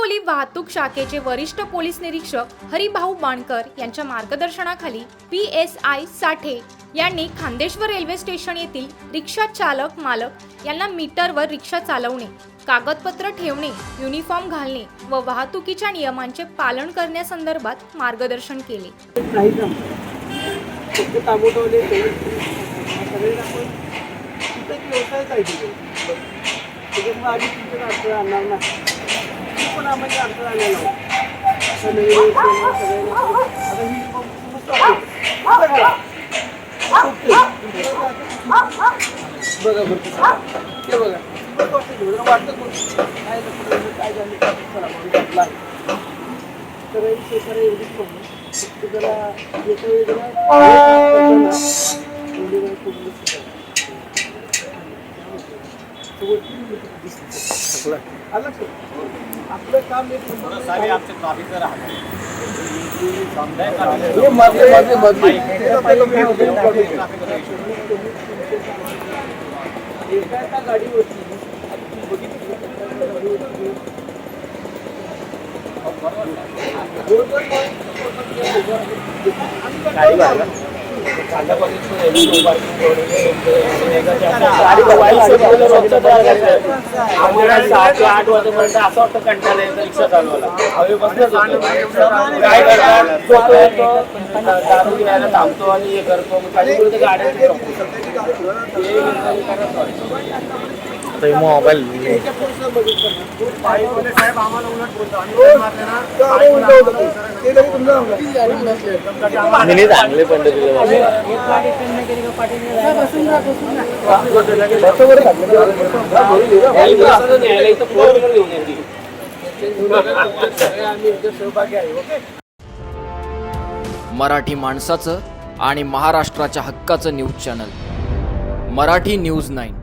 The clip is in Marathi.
खोली वाहतूक शाखेचे वरिष्ठ पोलीस निरीक्षक हरिभाऊ बाणकर यांच्या मार्गदर्शनाखाली पी एस आय साठे यांनी खांदेश्वर रेल्वे स्टेशन येथील रिक्षा चालक मालक यांना मीटरवर रिक्षा चालवणे कागदपत्र ठेवणे युनिफॉर्म घालणे व वाहतुकीच्या नियमांचे पालन करण्यासंदर्भात मार्गदर्शन केले. नाही. जमत फक्त ताबोटवले सगळे नाही. असं नवीन बघा. बघा. बरं ते. बघा वाटतं कोण? काय काय झालं चला तर एवढीच फक्त जरा येतो आपलं काम एक एका एका गाडीवरती आता गाडी बघा. गाडी आम्हाला सहा ते आठ वाजेपर्यंत असं वाटतं कंटाळा येतो रिक्षा चालवायला काय करणार झोप येतो दारू घ्यायला थांबतो आणि हे करतो मग कधी कुठे गाड्यांची मोबाईल चांगले पण मराठी माणसाचं आणि महाराष्ट्राच्या हक्काचं news channel. Marathi news nine.